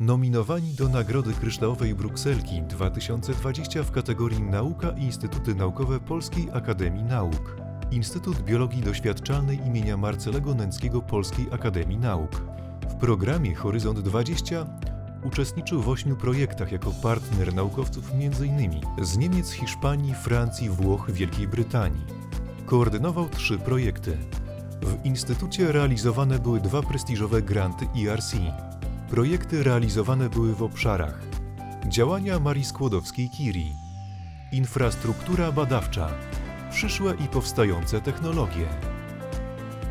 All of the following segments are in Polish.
Nominowani do Nagrody Kryształowej Brukselki 2020 w kategorii Nauka i Instytuty Naukowe Polskiej Akademii Nauk. Instytut Biologii Doświadczalnej imienia Marcelego Nęckiego Polskiej Akademii Nauk. W programie Horyzont 20 uczestniczył w ośmiu projektach jako partner naukowców m.in. z Niemiec, Hiszpanii, Francji, Włoch, Wielkiej Brytanii. Koordynował trzy projekty. W instytucie realizowane były dwa prestiżowe granty ERC. Projekty realizowane były w obszarach działania Marii Skłodowskiej-Curie, infrastruktura badawcza, przyszłe i powstające technologie,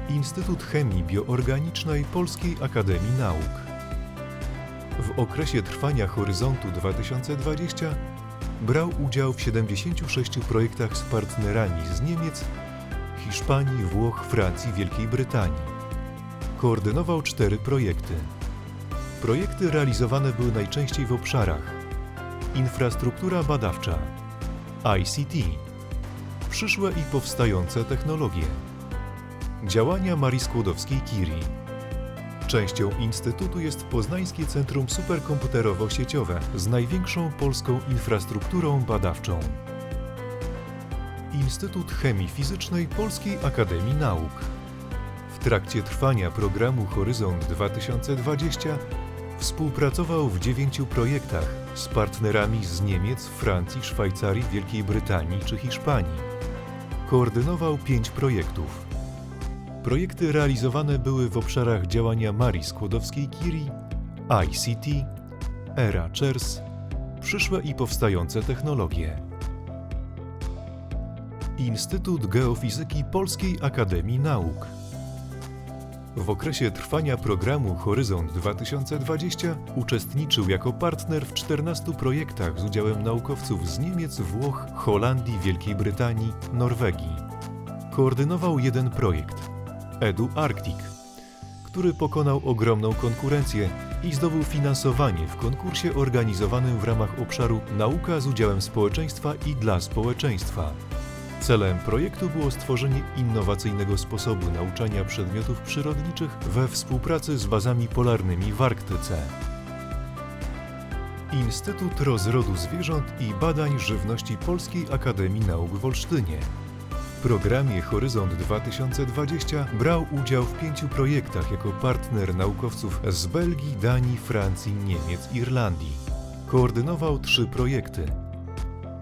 Instytut Chemii Bioorganicznej Polskiej Akademii Nauk. W okresie trwania Horyzontu 2020 brał udział w 76 projektach z partnerami z Niemiec, Hiszpanii, Włoch, Francji, Wielkiej Brytanii. Koordynował cztery projekty. Projekty realizowane były najczęściej w obszarach infrastruktura badawcza, ICT, przyszłe i powstające technologie, działania Marii Skłodowskiej-Curie. Częścią Instytutu jest Poznańskie Centrum Superkomputerowo-Sieciowe z największą polską infrastrukturą badawczą. Instytut Chemii Fizycznej Polskiej Akademii Nauk. W trakcie trwania programu Horyzont 2020 współpracował w dziewięciu projektach z partnerami z Niemiec, Francji, Szwajcarii, Wielkiej Brytanii czy Hiszpanii. Koordynował pięć projektów. Projekty realizowane były w obszarach działania Marii Skłodowskiej-Curie, ICT, ERA CERS, przyszłe i powstające technologie. Instytut Geofizyki Polskiej Akademii Nauk. W okresie trwania programu Horyzont 2020 uczestniczył jako partner w 14 projektach z udziałem naukowców z Niemiec, Włoch, Holandii, Wielkiej Brytanii, Norwegii. Koordynował jeden projekt Edu Arctic, który pokonał ogromną konkurencję i zdobył finansowanie w konkursie organizowanym w ramach obszaru Nauka z udziałem społeczeństwa i dla społeczeństwa. Celem projektu było stworzenie innowacyjnego sposobu nauczania przedmiotów przyrodniczych we współpracy z bazami polarnymi w Arktyce. Instytut Rozrodu Zwierząt i Badań Żywności Polskiej Akademii Nauk w Olsztynie. W programie Horyzont 2020 brał udział w pięciu projektach jako partner naukowców z Belgii, Danii, Francji, Niemiec i Irlandii. Koordynował trzy projekty.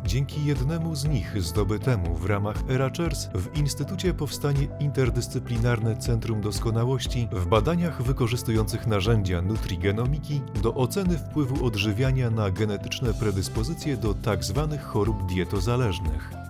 Dzięki jednemu z nich zdobytemu w ramach ERACHERS w Instytucie powstanie interdyscyplinarne Centrum Doskonałości w badaniach wykorzystujących narzędzia nutrigenomiki do oceny wpływu odżywiania na genetyczne predyspozycje do tzw. chorób dietozależnych.